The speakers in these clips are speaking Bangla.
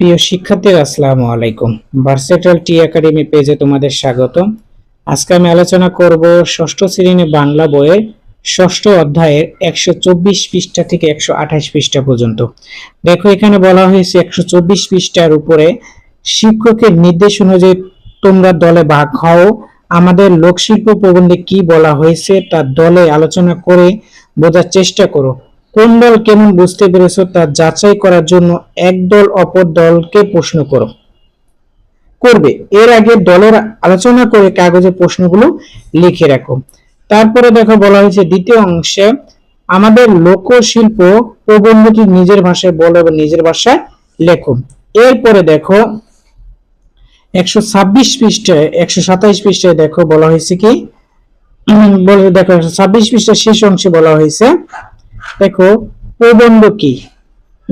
প্রিয় শিক্ষার্থীরা, আসসালামু আলাইকুম। ভার্সেটাল টি একাডেমি পেজে তোমাদের স্বাগত আজকে আমি আলোচনা করব ষষ্ঠ শ্রেণি বাংলা বইয়ের ষষ্ঠ অধ্যায়ের একশো চব্বিশ পৃষ্ঠা থেকে একশো আঠাশ পৃষ্ঠা পর্যন্ত। দেখো, এখানে বলা হয়েছে একশো চব্বিশ পৃষ্ঠার উপরে শিক্ষকের নির্দেশ অনুযায়ী তোমরা দলে ভাগ হও। আমাদের লোকশিল্প প্রবন্ধে কি বলা হয়েছে তা দলে আলোচনা করে বোঝার চেষ্টা করো। কোন দল কেমন বুঝতে পেরেছ তা যাচাই করার জন্য এক দল অপর দলকে প্রশ্ন করো। করবে। এর আগে দলের আলোচনা করে কাগজে প্রশ্নগুলো লিখে রাখো। তারপরে দেখো বলা হয়েছে দ্বিতীয় অংশে, আমাদের লোকশিল্প প্রবন্ধটি নিজের ভাষায় বলো এবং নিজের ভাষায় লেখো। এরপরে দেখো, একশো ছাব্বিশ পৃষ্ঠায় একশো সাতাইশ পৃষ্ঠায় দেখো বলা হয়েছে কি? বলে দেখো, একশো ছাব্বিশ পৃষ্ঠার শেষ অংশে বলা হয়েছে দেখো, প্রবন্ধ কি?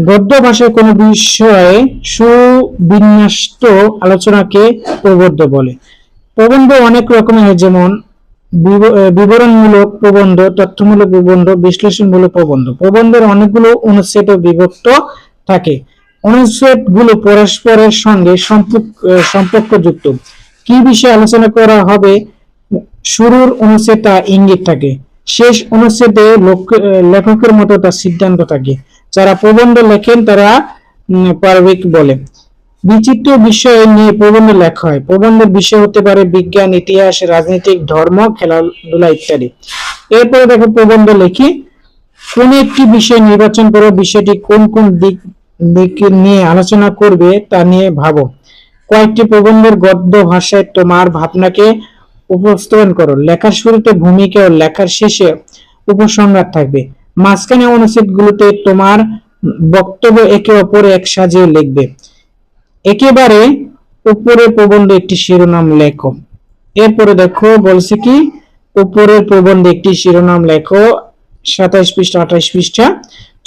গদ্য ভাষায় কোনো বিষয়ে সুবিন্যস্ত আলোচনাকে প্রবন্ধ বলে। প্রবন্ধ অনেক রকমের হয়, যেমন বিব- বিবরণমূলক প্রবন্ধ, তথ্যমূলক প্রবন্ধ, বিশ্লেষণমূলক প্রবন্ধ। প্রবন্ধের অনেকগুলো অনুচ্ছেদ বিভক্ত থাকে। অনুচ্ছেদগুলো পরস্পরের সঙ্গে সম্পর্কযুক্ত। কি বিষয়ে আলোচনা করা হবে? শুরুর অনুচ্ছেদ তা ইঙ্গিত থাকে। শেষ অনুচ্ছেদে লেখকের মতো তার সিদ্ধান্ত থাকে। যারা প্রবন্ধ লেখেন, তারা পারবিক বলে। বিচিত্র বিষয় নিয়ে প্রবন্ধ লেখা হয়। প্রবন্ধের বিষয় হতে পারে বিজ্ঞান, ইতিহাস, রাজনৈতিক, ধর্ম, খেলাধুলা ইত্যাদি। এরপরে দেখো প্রবন্ধ লেখি। কোন একটি বিষয় নির্বাচন করো, বিষয়টি কোন কোন দিক দিক নিয়ে আলোচনা করবে তা নিয়ে ভাবো। কয়েকটি প্রবন্ধের গদ্য ভাষায় তোমার ভাবনাকে উপস্থাপন করো। লেখার শুরুতে, ভূমিকা ও লেখার শেষে উপসংহার থাকবে। মাঝখানে অনুচ্ছেদগুলোতে তোমার বক্তব্য একে অপরে এক সাজিয়ে লিখবে। একেবারে উপরে প্রবন্ধ একটি শিরোনাম লেখো। এরপরে দেখো, বলছে কি উপরের প্রবন্ধে একটি শিরোনাম লেখো, সাতাইশ পৃষ্ঠা, আঠাইশ পৃষ্ঠা।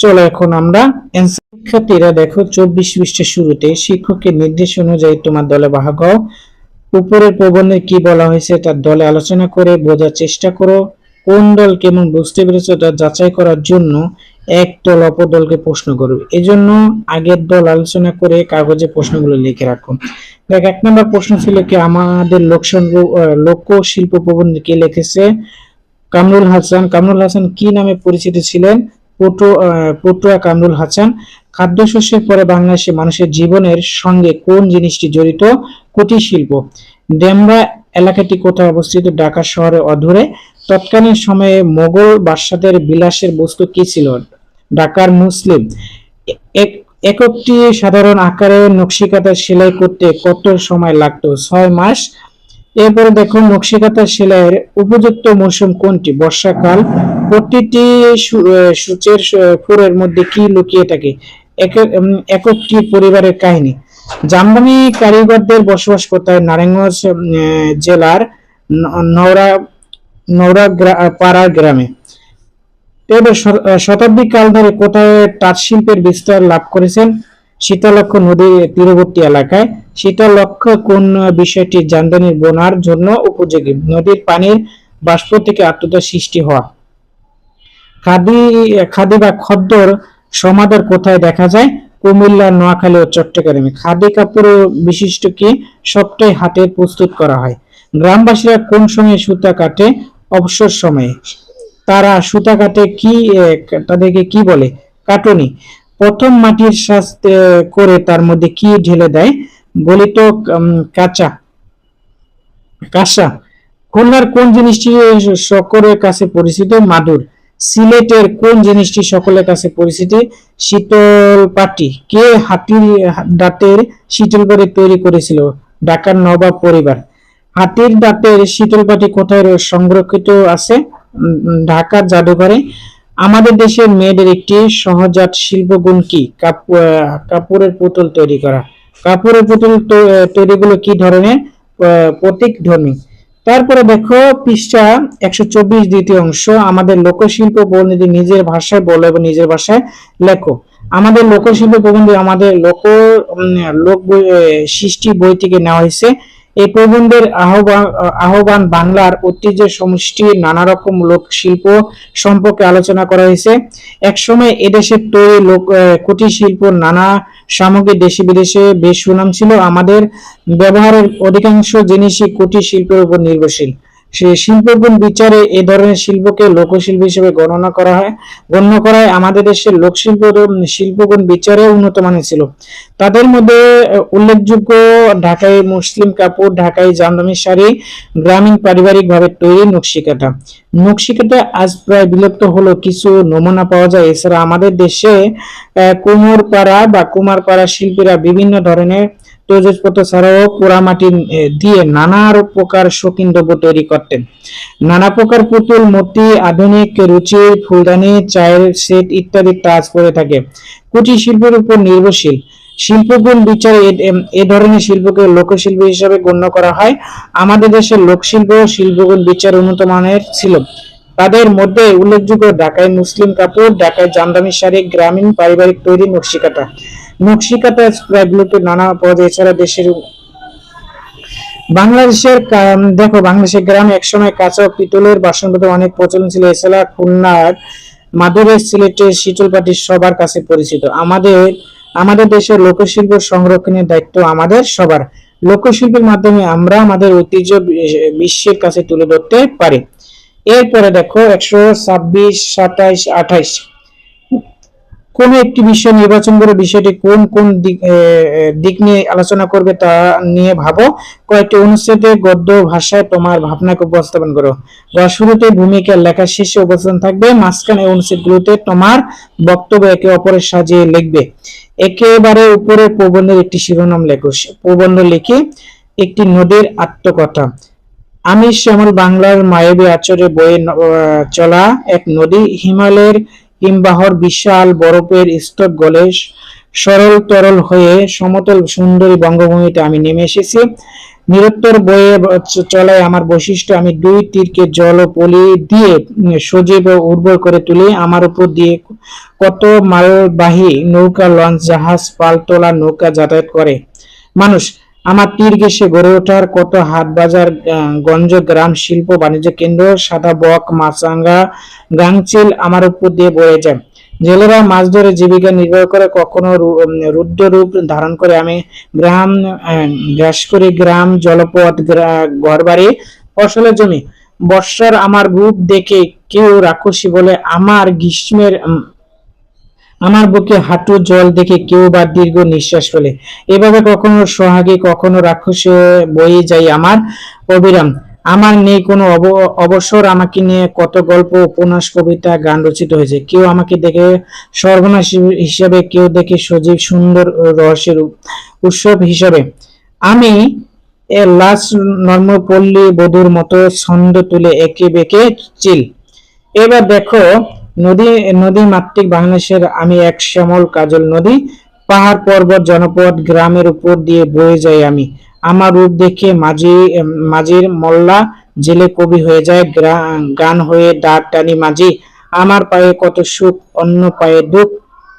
চলো এখন আমরা শিক্ষার্থীরা দেখো, চব্বিশ পৃষ্ঠার শুরুতে শিক্ষকের নির্দেশ অনুযায়ী তোমার দলে ভাগ হও। উপরের প্রবন্ধে কি বলা হয়েছে তার দলে আলোচনা করে বোঝার চেষ্টা করো। কোন দল কেমন বুঝতে পেরেছ তা যাচাই করার জন্য এক দল অপর দলকে প্রশ্ন করবে এজন্য আগের দল আলোচনা করে কাগজে প্রশ্নগুলো লিখে রাখো। দেখ, এক নম্বর প্রশ্ন ছিল কি, আমাদের লোকসংগ লোক শিল্প প্রবন্ধ কে লিখেছে? কামরুল হাসান। কামরুল হাসান কি নামে পরিচিত ছিলেন? পটুয়া কামরুল হাসান, খাদ্যশস্যের পরে বাংলাদেশে মানুষের জীবনের সঙ্গে কোন জিনিসটি জড়িত? কুটির শিল্প। ডেমরা এলাকাটি কোথায় অবস্থিত? ঢাকা শহরে অধরে। তৎকালীন সময়ে মোগল বাদশাদের বিলাসের বস্তু কি ছিল? ঢাকার মুসলিম। এক- এককটি সাধারণ আকারে নকশিকাতা সেলাই করতে কত সময় লাগতো? ছয় মাস এরপরে দেখো নকশিকাতা সেলাইয়ের উপযুক্ত মৌসুম কোনটি? বর্ষাকাল। প্রতিটি সূচের ফুরের মধ্যে কি লুকিয়ে থাকে? এক- উম, এককটি পরিবারের কাহিনী? জামদানি কারিগরদের বসবাস কোথায় নারায়ণগঞ্জ জেলার নওরা নওরা পাড়া গ্রামে। এবার শতাব্দী কাল ধরে কোথায় তাঁত শিল্পের বিস্তার লাভ করেছেন? শীতলক্ষ নদীর তীরবর্তী এলাকায়। শীতলক্ষ কোন বিষয়টি জামদানি বোনার জন্য উপযোগী? নদীর পানির বাষ্প থেকে আত্মতা সৃষ্টি হওয়া। খাদি খাদি বা খদ্দর সমাদর কোথায় দেখা যায়? কুমিল্লা, নোয়াখালী ও চট্টগ্রামে। খাদি কাপড় বিশিষ্ট কি? সবটাই হাতে প্রস্তুত করা হয়। গ্রামবাসীরা কোন সময়ে সুতা কাটে? অবসর সময়ে। তারা সুতা কাটে কি তাদেরকে কি বলে? কাটুনি। প্রথম মাটির এ, করে তার মধ্যে কি ঢেলে দেয়? গলিত কাঁচা। কাঁসা খুলনার কোন জিনিসটি সকলের কাছে পরিচিত? মাদুর। সিলেটের কোন জিনিসটি সকলের কাছে পরিচিত? শীতল পাটি। কে হাতির দাঁতের শীতল পাটি তৈরি করেছিল? ঢাকার নবাব পরিবার। হাতির দাঁতের শীতল পাটি কোথায় সংরক্ষিত আছে? ঢাকার জাদুঘরে। আমাদের দেশের মেয়েদের একটি সহজাত শিল্পগুণ কি? কাপড়ের পুতুল তৈরি করা। কাপড়ের পুতুল তৈরিগুলো কি ধরনের? প্রতীক ধর্মী। তারপরে দেখো, পৃষ্ঠা একশো চব্বিশ দ্বিতীয় অংশ। আমাদের লোকশিল্প বর্ণিত নিজের ভাষায় বলো এবং নিজের ভাষায় লেখো। আমাদের লোকশিল্প প্রবন্ধে আমাদের লোক লোক সৃষ্টি বই থেকে নেওয়া হয়েছে। এই প্রবন্ধের আহ্বান বাংলার ঐতিহ্যের সমষ্টি নানা রকম লোক শিল্প সম্পর্কে আলোচনা করা হয়েছে। একসময় এদেশের তৈরি লোক কুটির শিল্প, নানা সামগ্রী দেশি বিদেশে বেশ সুনাম ছিল। আমাদের ব্যবহারের অধিকাংশ জিনিসই কুটির শিল্পের উপর নির্ভরশীল। সে শিল্পগুণ বিচারে এ ধরনের শিল্পকে লোকশিল্প হিসেবে গণনা করা হয়। গণ্য করা আমাদের দেশের লোকশিল্প শিল্পগুণ বিচারে উন্নত মানের ছিল। তাদের মধ্যে উল্লেখযোগ্য ঢাকাই মুসলিম কাপড়, ঢাকাই জামদানি শাড়ি, গ্রামীণ পারিবারিক ভাবে তৈরি নকশিকাটা। নকশিকাটা আজ প্রায় বিলুপ্ত হলো কিছু নমুনা পাওয়া যায়। এছাড়া আমাদের দেশে কুমোরপাড়া বা কুমারপাড়া শিল্পীরা বিভিন্ন ধরনের তৈজসপত্র ছাড়াও পোড়ামাটি দিয়ে নানা প্রকার শৌখিন দ্রব্য তৈরি করতেন। নানা প্রকার পুতুল, মূর্তি, আধুনিক রুচির ফুলদানি, চায়ের সেট ইত্যাদি টাচ করে থাকে। কুটির শিল্পের উপর নির্ভরশীল। শিল্পগুণ বিচারে এ- ধরনের শিল্পকে লোকশিল্প হিসাবে গণ্য করা হয়। আমাদের দেশের লোকশিল্প শিল্পগুণ বিচার উন্নত মানের ছিল। তাদের মধ্যে উল্লেখযোগ্য ঢাকায় মুসলিম কাপড়, ঢাকায় জামদানি শাড়ি, গ্রামীণ পারিবারিক তৈরি নকশিকাটা। নকশিকাটা বিলুপ্ত নানা পদ এছাড়া দেশের বাংলাদেশের দেখো, বাংলাদেশের গ্রামে একসময় কাঁচা পিতলের অনেক প্রচলন ছিল, এছাড়া খুলনার সিলেটের শীতলপাটি সবার কাছে পরিচিত। আমাদের আমাদের দেশের লোকশিল্প সংরক্ষণের দায়িত্ব আমাদের সবার। লোকশিল্পের মাধ্যমে আমরা আমাদের ঐতিহ্য বিশ্বের কাছে তুলে ধরতে পারি। এরপরে দেখো, একশো ছাব্বিশ, সাতাইশ, আঠাইশ। কোন একটি বিষয় নির্বাচন করে বিষয়টি কোন কোন দিক নিয়ে আলোচনা করবে তা নিয়ে ভাবো। কয়েকটি অনুচ্ছেদে গদ্য ভাষায় তোমার ভাবনাকে উপস্থাপন করো। বা শুরুতে ভূমিকা লেখার শেষে উপস্থান থাকবে, মাঝখানে অনুচ্ছেদগুলোতে তোমার বক্তব্য একে অপরের সাজিয়ে লিখবে। একেবারে উপরে প্রবন্ধের একটি শিরোনাম লেখো। প্রবন্ধ লিখে একটি নদীর আত্মকথা। আমি শ্যামল বাংলার মায়াবী আচরে বয়ে চলা এক নদী হিমালয়ের হিমবাহর বিশাল বরফের স্তর গলে সরল তরল হয়ে সমতল সুন্দরী বঙ্গভূমিতে আমি নেমে এসেছি। নিরুত্তর বয়ে চলায় আমার বৈশিষ্ট্য, আমি দুই তীরকে জল ও পলি দিয়ে সজীব ও উর্বর করে তুলি। আমার উপর দিয়ে কত মালবাহী নৌকা লঞ্চ, জাহাজ, পালতোলা নৌকা যাতায়াত করে। মানুষ আমার তীর ঘেসে গড়ে ওঠার কত হাট বাজার গঞ্জ, গ্রাম, শিল্প, বাণিজ্য কেন্দ্র, সাদা বক মাছরাঙ্গা গাংচিল আমার উপর দিয়ে বয়ে যায়। জেলেরা মাছ ধরে জীবিকা নির্বাহ করে, কখনো রুদ্র রূপ ধারণ করে। আমি গ্রাম গ্রাস করি গ্রাম, জলপথ ঘর বাড়ি ফসলের জমি। বর্ষার আমার রূপ দেখে কেউ রাক্ষসী বলে, আমার গ্রীষ্মের আমার বুকে হাঁটু জল দেখে কেউ বা দীর্ঘ নিঃশ্বাস ফেলে। এভাবে কখনো সোহাগী, কখনো রাক্ষসে বয়ে যাই আমার অবিরাম। আমার নেই কোনো অব- অবসর আমাকে নিয়ে কত গল্প, উপন্যাস, কবিতা, গান রচিত হয়েছে। কেউ আমাকে দেখে সর্বনাশ হিসাবে, কেউ দেখে সজীব সুন্দর রহস্যের উৎসব হিসাবে। আমি লাশ নর্মপল্লী বধুর মতো ছন্দ তুলে একে বেঁকে চিল। এবার দেখো নদী নদী মাতৃক বাংলাদেশের আমি এক শ্যামল কাজল নদী। পাহাড় পর্বত, জনপদ, গ্রামের উপর দিয়ে বয়ে যাই আমি। আমার রূপ দেখে মাঝি, মাঝির মোল্লা জেলে কবি হয়ে যায় গান হয়ে ডাক টানি মাঝি। আমার পায়ে কত সুখ, অন্য পায়ে দুঃখ।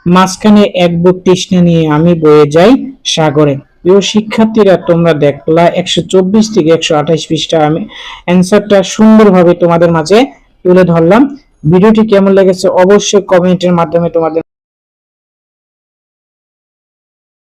মাঝখানে এক বুক তৃষ্ণা নিয়ে আমি বয়ে যাই সাগরে। প্রিয় শিক্ষার্থীরা, তোমরা দেখলা একশো চব্বিশ থেকে একশো আঠাইশ পৃষ্ঠা আমি অ্যান্সারটা সুন্দরভাবে তোমাদের মাঝে তুলে ধরলাম। ভিডিওটি কেমন লেগেছে অবশ্যই কমেন্টের মাধ্যমে তোমাদের